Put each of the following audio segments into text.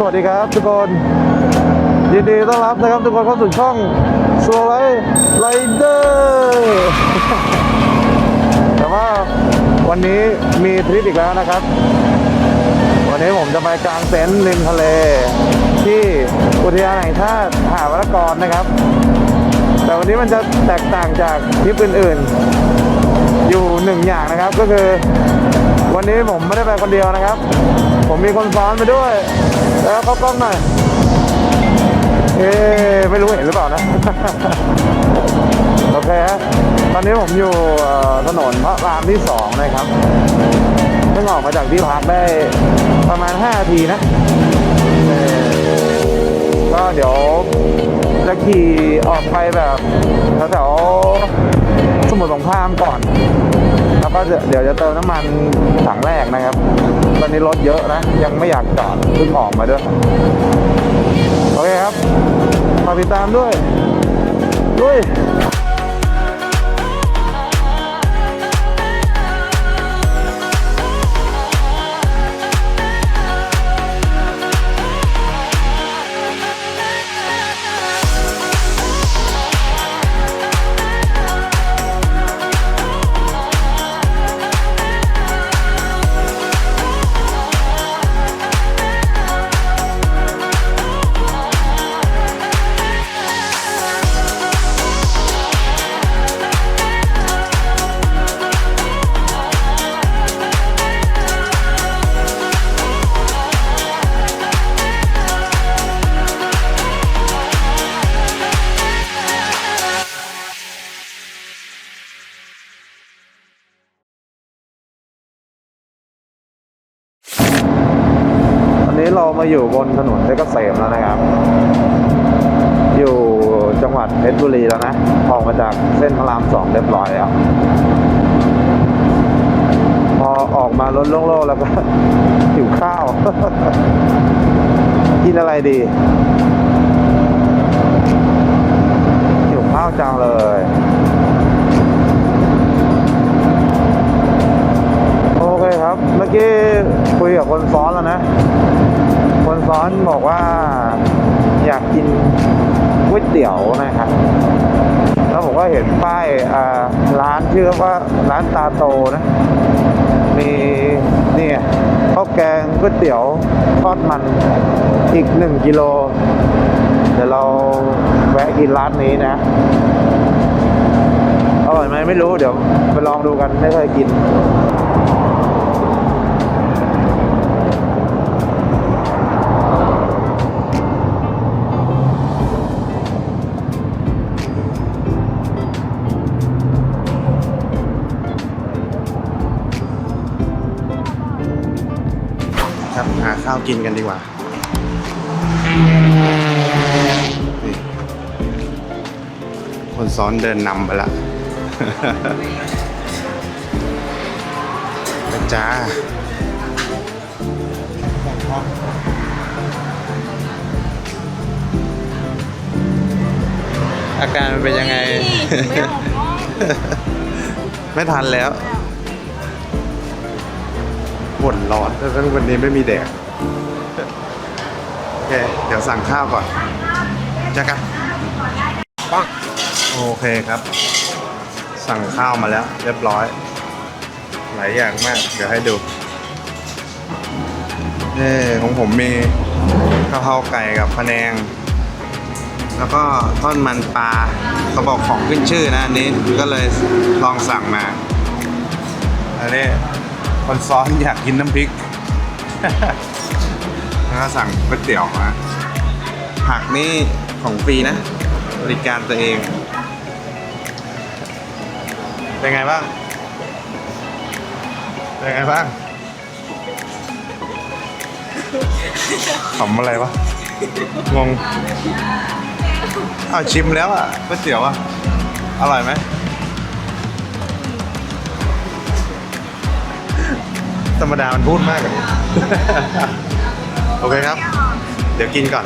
สวัสดีครับทุกคนยินดีต้อนรับนะครับทุกคนเข้าสู่ช่องสไลไรเดอร์แต่ว่าวันนี้มีทริปอีกแล้วนะครับ วันนี้ผมจะไปกลางเต็นท์ริมทะเล ที่อุทยานแห่งชาติหาดวรกรนะครับ แต่วันนี้มันจะแตกต่างจากทริปอื่นๆ อยู่หนึ่งอย่างนะครับก็คือ วันนี้ผมไม่ได้ไปคนเดียวนะครับ ผมมีคนซ้อนไปด้วย แล้วเขากล้องหน่อยเอ๊ไม่รู้เห็นหรือเปล่านะ โอเคฮะตอนนี้ผมอยู่ถนนพระรามที่สองนะครับเพิ่งออกมาจากที่พักได้ประมาณ 5 นาทีนะ ก็เดี๋ยวจะขี่ออกไปแบบแถวสมุทรสงครามก่อน แล้วก็เดี๋ยวจะเติมน้ำมันถังแรกนะครับ ตอนนี้รถเยอะนะ ยังไม่อยากจอดเพิ่งออกมาด้วย โอเคครับฝากติดตามด้วยด้วย มาอยู่บนถนนเพชรเกษมแล้วนะครับ อยู่จังหวัดเพชรบุรีแล้วนะออกมาจากเส้นพระรามสองเรียบร้อยแล้วพอออกมารถโล่งๆแล้วก็หิวข้าว กินอะไรดีหิวข้าวจังเลย โตนะ มีเนี่ยข้าวแกงก๋วยเตี๋ยวทอดมันอีกหนึ่งกิโล เดี๋ยวเราแวะกินร้านนี้นะ อร่อยไหมไม่รู้เดี๋ยวไปลองดูกันไม่เคยกิน ครับ หาข้าวกินกันดีกว่านี่คนซ้อนเดินนำไปละไปจ้าอาการมันเป็นยังไง ไม่ออกเนอะไม่ทันแล้ว บ่นร้อนทั้งวันนี้ไม่มีแดดโอเค เดี๋ยวสั่งข้าวก่อนจ้ากันปังโอเคครับ สั่งข้าวมาแล้ว เรียบร้อย หลายอย่างมาก เดี๋ยวให้ดูนี่ของผมมีกะเพราไก่กับพะแนง แล้วก็ทอดมันปลาเขาบอกของขึ้นชื่อนะอันนี้ก็เลยลองสั่งมาอันนี้ คนซ้อนอยากกินน้ำพริกแล้วก็สั่งก๋วยเตี๋ยวมาผักนี่ของฟรีนะ บริการตัวเอง เป็นไงบ้าง เป็นไงบ้างขำอะไรวะ งง อ้าวชิมแล้วอะก๋วยเตี๋ยวอะ อร่อยไหม ธรรมดามันพูดมากอะโอเคครับ เดี๋ยวกินก่อน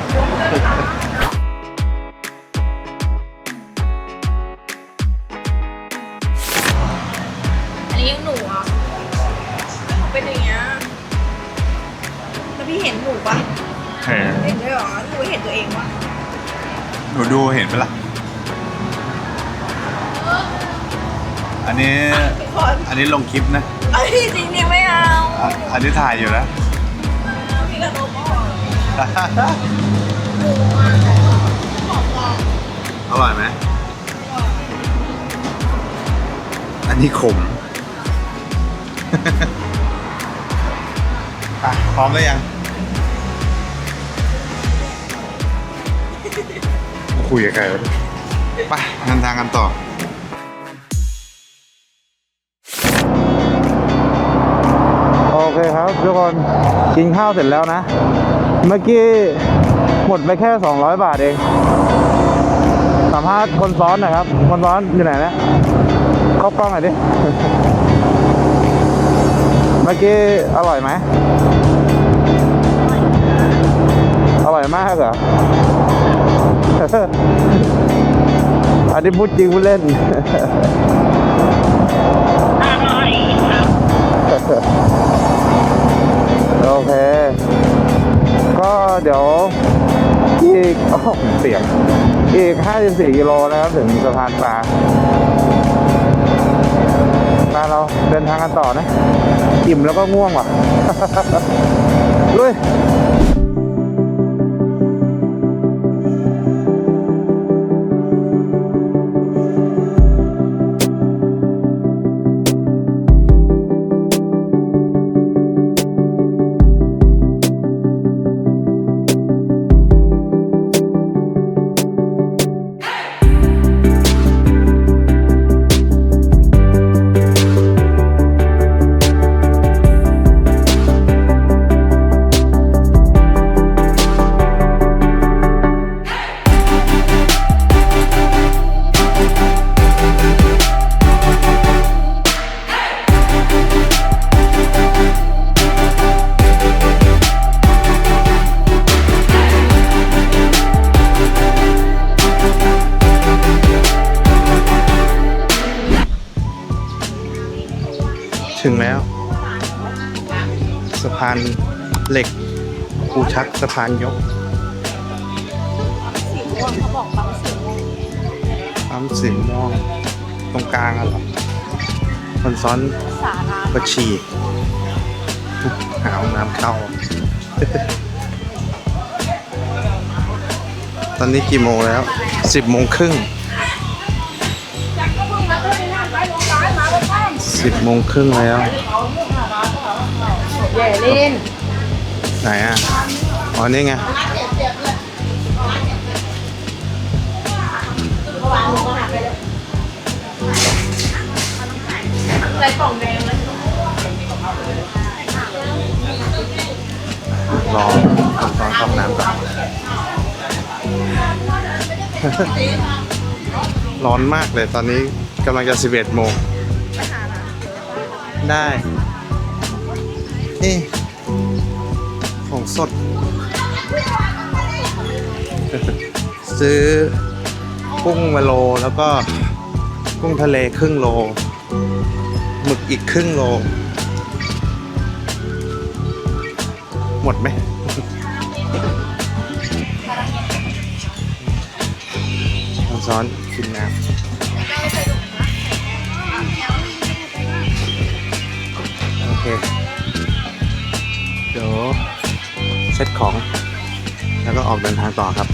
อันนี้ยังหนูอะเป็นอย่างเงี้ยแล้วพี่เห็นหมูปะเห็นเห็นด้วยเหรอหนูเห็นตัวเองวะหนูดูเห็นไหมล่ะ อันนี้ ทุกคน อันนี้ลงคลิปนะ อะอันนี้ถ่ายอยู่นะพี่กระโดดบอกอร่อยไหม อันนี้ขมอะพร้อมแล้วยัง คุยกับใครวะเนี่ยไปเดินทางกันต่อ โอเครับทุกคนกินข้าวเสร็จแล้วนะ เมื่อกี้หมดไปแค่ 200 บาทเองสัมภาษณ์คนซ้อนนะครับ คนซ้อนอยู่ไหนนะเข้ากล้องหน่อยดิ เมื่อกี้อร่อยไหมอร่อยมากเหรออันนี้พูดจริงพูดเล่นโเดี๋ยวอีกอเสียงอีก 54 กิโลนะครับถึงสะพานปลามาเราเดินทางกันต่อนะ อิ่มแล้วก็ง่วงว่ะลุย ถึงแล้ว สะพานเหล็กภูชักสะพานยกสีม่วงเขาบอกปั๊มสีม่วงปั๊มสีม่วงตรงกลางอะหรอคนซ้อนสาราประชีหาห้องน้ำเข้า ตอนนี้กี่โมงแล้ว สิบโมงครึ่ง สิบโมงครึ่งแล้วใหญ่เล่นไหนอะ อ๋อ นี่ไงอะไรกล่องแดงเลยรอตอนเข้าห้องน้ำก่อน ร้อนมากเลยตอนนี้กำลังจะ 11 โมง ได้ นี่ ของสด ซื้อกุ้งมาโลแล้วก็กุ้งทะเลครึ่งโลหมึกอีกครึ่งโล หมดไหมต้องซ้อนกินน้ำ เค เดี๋ยวเซ็ตของ แล้วก็ออกเดินทางต่อครับ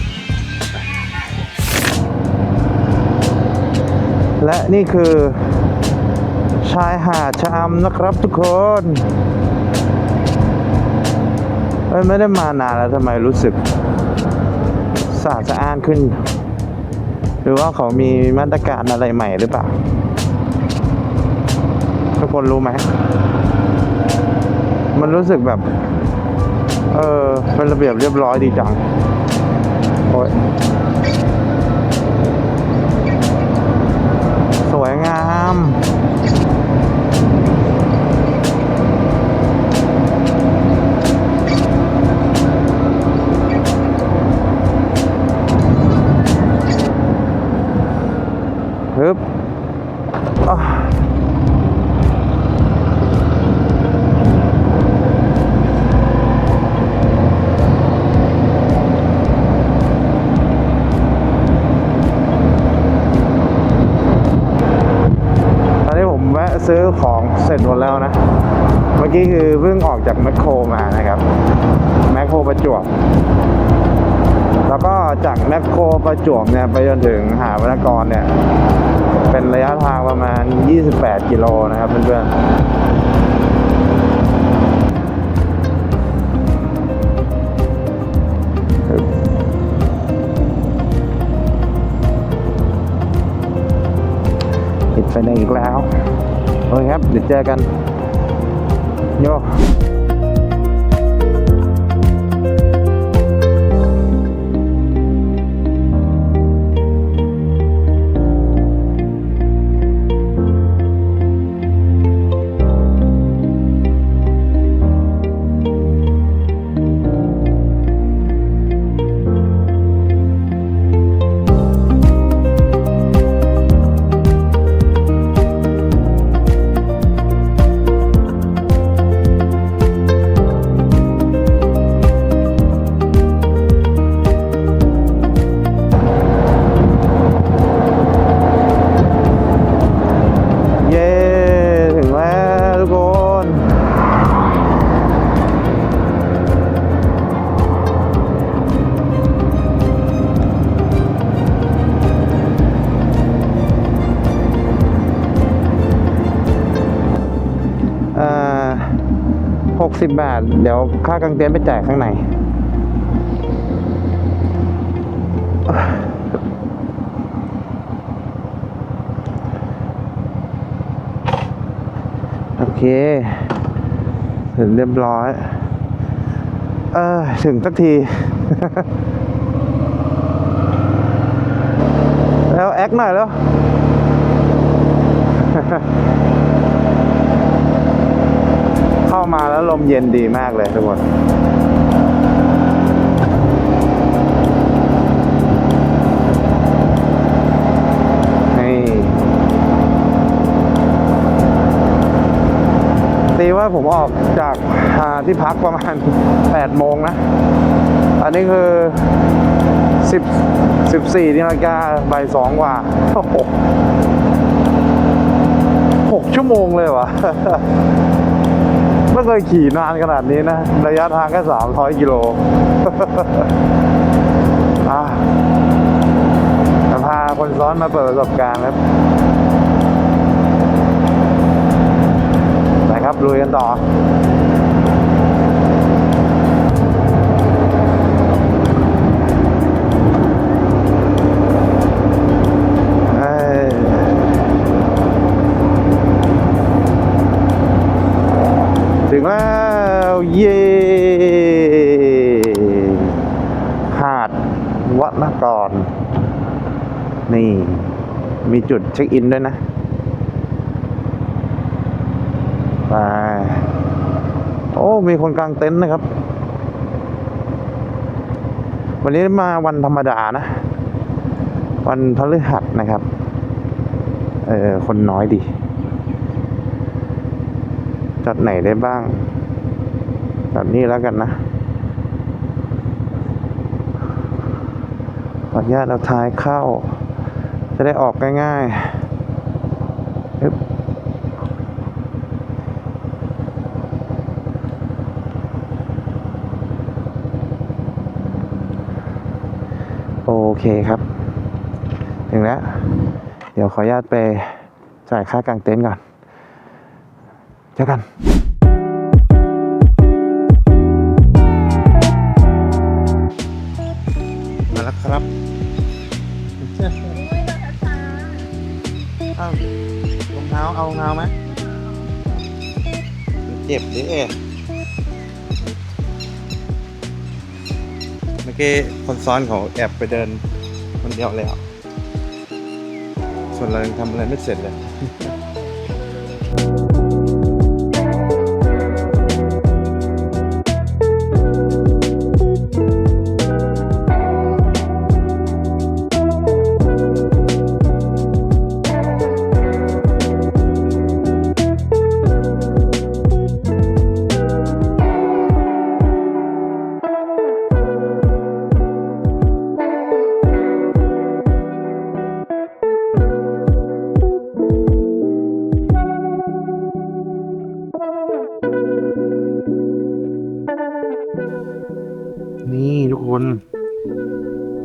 และนี่คือ ชายหาดชะอำนะครับทุกคนเอ้ยไม่ได้มานานแล้วทำไมรู้สึกสะอาดสะอ้านขึ้น หรือว่าเขามีมาตรการอะไรใหม่หรือเปล่า ทุกคนรู้ไหม มันรู้สึกแบบ เออเป็นระเบียบเรียบร้อยดีจัง โอ้ย จวบเนี่ยไปจนถึงหาวนกรเนี่ย เป็นระยะทางประมาณ 28 กิโลนะครับเพื่อนๆติดไฟแดงอีกแล้ว โอเคครับ เดี๋ยวเจอกัน โย เดี๋ยวค่ากางเต็นท์ไปจ่ายข้างใน โอเคถึงเรียบร้อย เออ ถึงสักที แล้วแอคหน่อยแล้วามาแล้วลมเย็นดีมากเลยทุกคนนี่ตีว่าผมออกจากาที่พักประมาณ 8 โมงนะ อันนี้คือ 10 14นาฬิกาบ่ายสองกว่าโอ้โหหกชั่วโมงเลยวะ เคยขี่นานขนาดนี้นะ ระยะทางแค่สามร้อยกิโลอะจะพาคนซ้อนมาเปิดประสบการณ์ครับไปครับลุยกันต่อ แล้ว เย่หาดวัดนกร นี่ มีจุดเช็คอินด้วยนะไปโอ้ มีคนกลางเต็นท์นะครับ วันนี้มาวันธรรมดานะ วันพฤหัสนะครับ เออ คนน้อยดี จอดไหนได้บ้างจอดนี่แล้วกันนะขออนุญาตเอาท้ายเข้า จะได้ออกง่ายๆอึ๊บโอเคครับ ถึงแล้ว เดี๋ยวขออนุญาตไปจ่ายค่ากางเต็นท์ก่อน เจอกันมาแล้วครับอ้าวรองเท้าเอารองเท้าไหมเจ็บดิเมื่อกี้คนซ้อนเขาแอบไปเดินคนเดียวแล้ว ส่วนเรายังทำอะไรไม่เสร็จเลย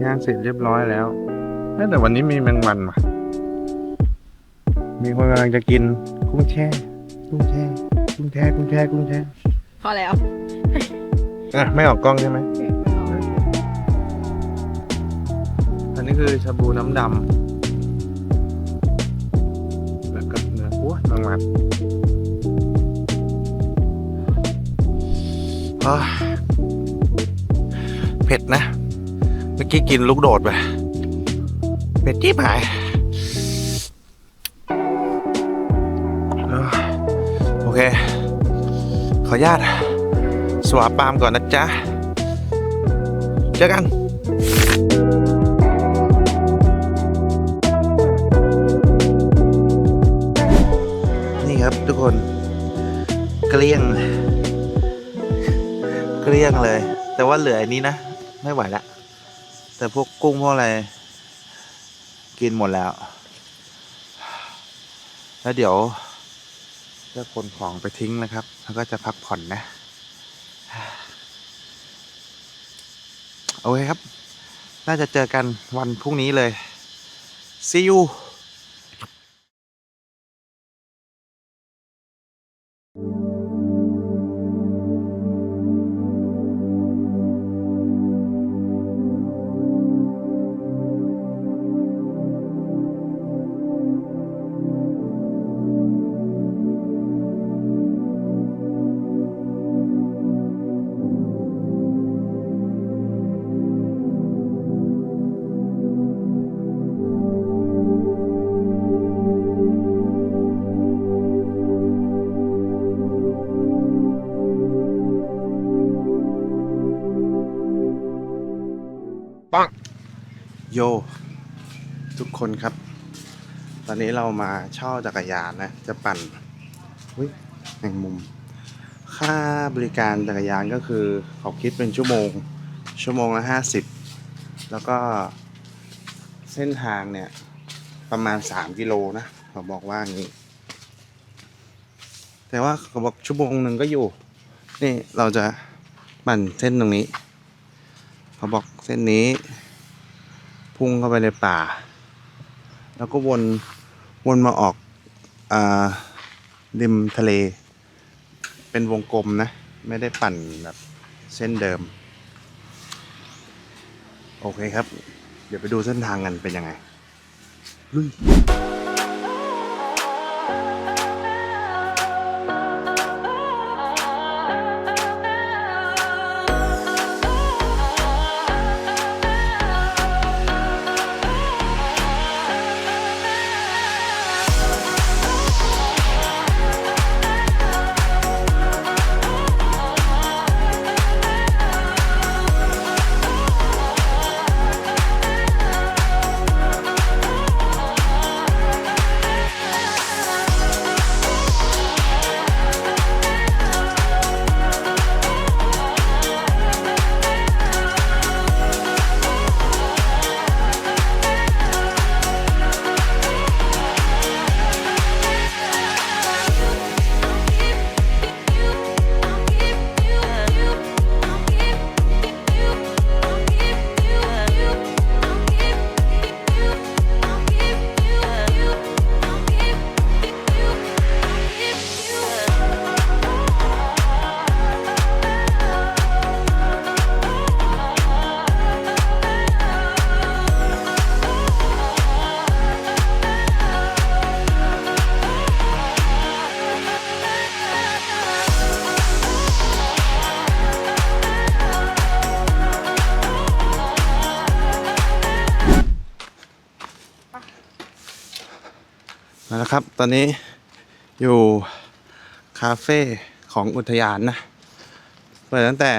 ย่างเสร็จเรียบร้อยแล้วเอ้ยแต่วันนี้มีแมงวันว่ะ มีคนกำลังจะกินกุ้งแช่ กุ้งแช่ กุ้งแช่ กุ้งแช่ กุ้งแช่ พอแล้วอะไม่ออกกล้องใช่ไหม อันนี้คือชาบูน้ำดำ แล้วก็เนื้ออ้วนมากๆอ้าวเผ็ดนะเมื่อ กี้กินลูกโดดไปเผ็ดจี๊บหายโอเค ขออนุญาตสวาปามก่อนนะจ๊ะ เจอกันนี่ครับทุกคนเกลี้ยง เกลี้ยงเลย แต่ว่าเหลืออันนี้นะ ไม่ไหวละ แต่พวกกุ้งพวกอะไร กินหมดแล้ว แล้วเดี๋ยวจะขนของไปทิ้งนะครับ แล้วก็จะพักผ่อนนะ โอเคครับ น่าจะเจอกันวันพรุ่งนี้เลย see you โย ทุกคนครับ ตอนนี้เรามาเช่าจักรยานนะ จะปั่นอุ้ยแมงมุม ค่าบริการจักรยานก็คือเขาคิดเป็นชั่วโมง ชั่วโมงละห้าสิบแล้วก็เส้นทางเนี่ย ประมาณสามกิโลนะเขาบอกว่างี้ แต่ว่าเขาบอกชั่วโมงหนึ่งก็อยู่ นี่เราจะปั่นเส้นตรงนี้ เขาบอกเส้นนี้ พุ่งเข้าไปในป่า แล้วก็วนวนมาออกอริมทะเล เป็นวงกลมนะ ไม่ได้ปั่นแบบเส้นเดิม โอเคครับ เดี๋ยวไปดูเส้นทางกันเป็นยังไงลุย อนนี้อยู่คาเฟ่ของอุทยานนะเปิดตั้งแต่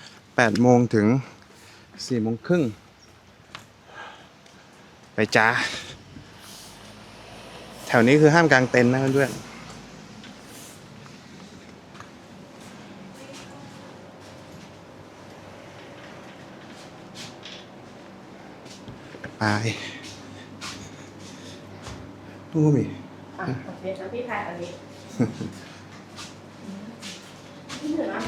8โมงถึง4โมงครึ่งไปจ้า แถวนี้คือห้ามกลางเต็นท์นะเพื่อนไปนู่นก็มี อะโอเคแล้วพี่ทายอันนี้พี่หนือนะ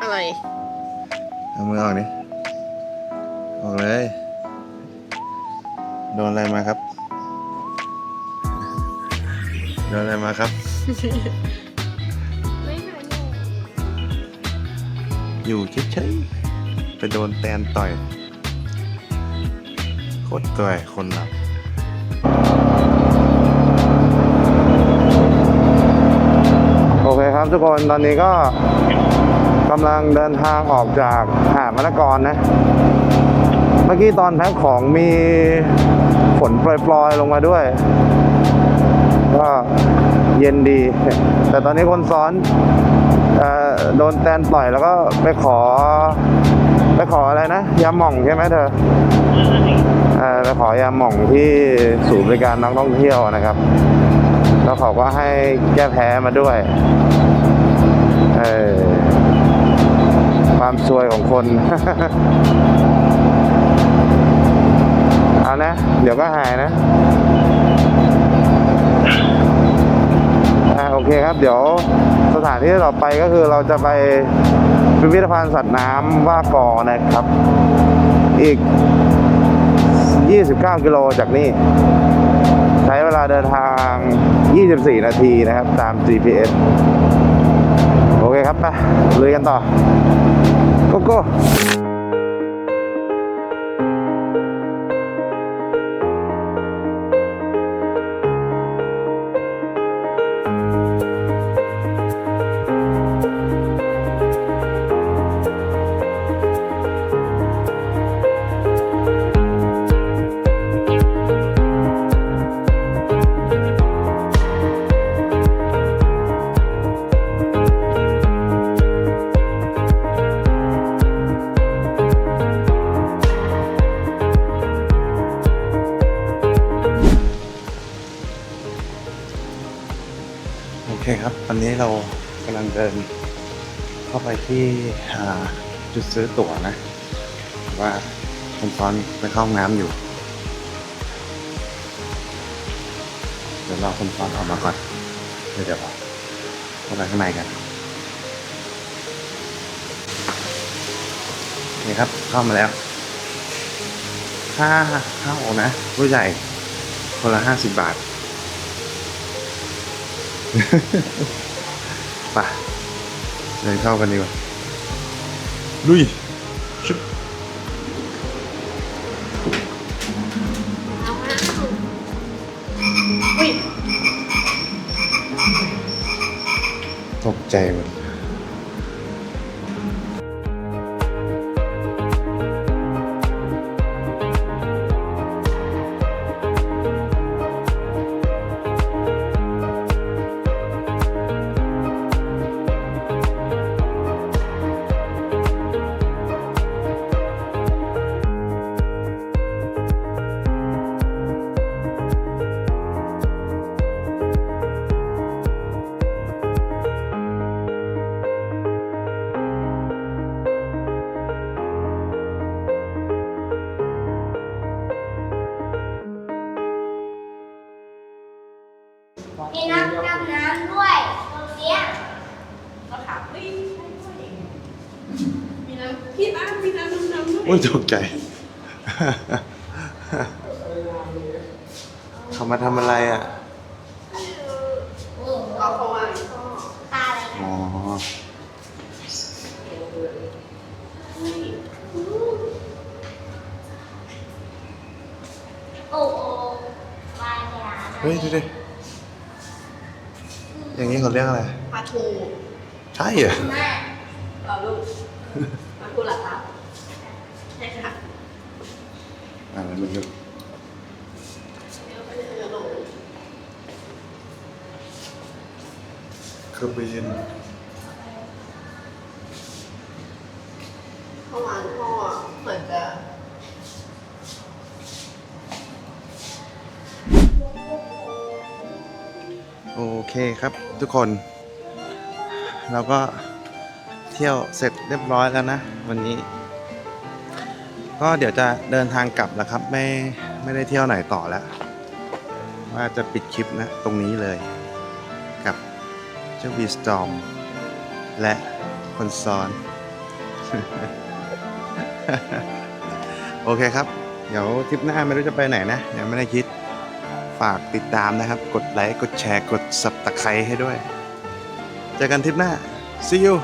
อะไร เอามือออกนี่ออกเลย โดนอะไรมาครับ โดนอะไรมาครับ อยู่เฉยๆไปโดนแตนต่อยโคตรต่อยคนหลับโอเคครับทุกคนตอนนี้ก็กำลังเดินทางออกจากหาดมะละกรนะ เมื่อกี้ตอนแพ็คของมีฝนปล่อยๆลงมาด้วย ก็เย็นดี แต่ตอนนี้คนซ้อน โดนแตนปล่อยแล้วก็ไปขอ ไปขออะไรนะยาหม่องใช่ไหมเธอเอไปขอยาหม่องที่ศูนย์บริการนักท่องเที่ยวนะครับ แล้วเขาก็ให้แก้แพ้มาด้วยเออความซวยของคนเอานะ เดี๋ยวก็หายนะโอเคครับ เดี๋ยว สถานที่ต่อไปก็คือเราจะไปพิพิธภัณฑ์สัตว์น้ำว่ากอนะครับ อีก 29 กิโลจากนี่ ใช้เวลาเดินทาง 24 นาทีนะครับ ตาม GPS โอเคครับไปลุยกันต่อ โกโก้ อเคครับตอนนี้เรากำลังเดินเข้าไปที่อ่าจุดซื้อตั๋วนะ ว่าคนซ้อนไปเข้าห้องน้ำอยู่ เดี๋ยวรอคนซ้อนออกมาก่อน เดี๋ยวเดี๋ยวเข้าไปข้างในกันนี่ครับเข้ามาแล้วค่าเข้านะ ผู้ใหญ่คนละห้าสิบบาท ไปเดินเข้ากันดีกว่าลุยชุบตกใจหมด มีน้ำพี่น้ำมีน้ำน้ำน้ำด้วยอุ้ยตกใจ เขามาทำอะไรอะ เอาเขามาตาอะไรอ๋อ โอ้โอ้วายเนี่ยเฮ้ยดูดิ อย่างนี้เขาเรียกอะไร ปลาทูใช่เหรอแม่ เอาลูกปลาทูหลับครับใช่ค่ะ อ่า มันดูเดี๋ยวไปเจอลูกคือไปยืนเข้ามาพ่อเหมือนจะโอเคครับทุกคน เราก็เที่ยวเสร็จเรียบร้อยแล้วนะ วันนี้ ก็เดี๋ยวจะเดินทางกลับแล้วครับ ไม่ไม่ได้เที่ยวไหนต่อแล้ว ว่าจะปิดคลิปนะ ตรงนี้เลย กับเจ้าวีสตอมและคนซ้อน โอเคครับ เดี๋ยวทริปหน้าไม่รู้จะไปไหนนะยังไม่ได้คิดฝากติดตามนะครับ กดไลค์ กดแชร์ กดสับตะไคร้ให้ด้วย เจอกันทริปหน้า see you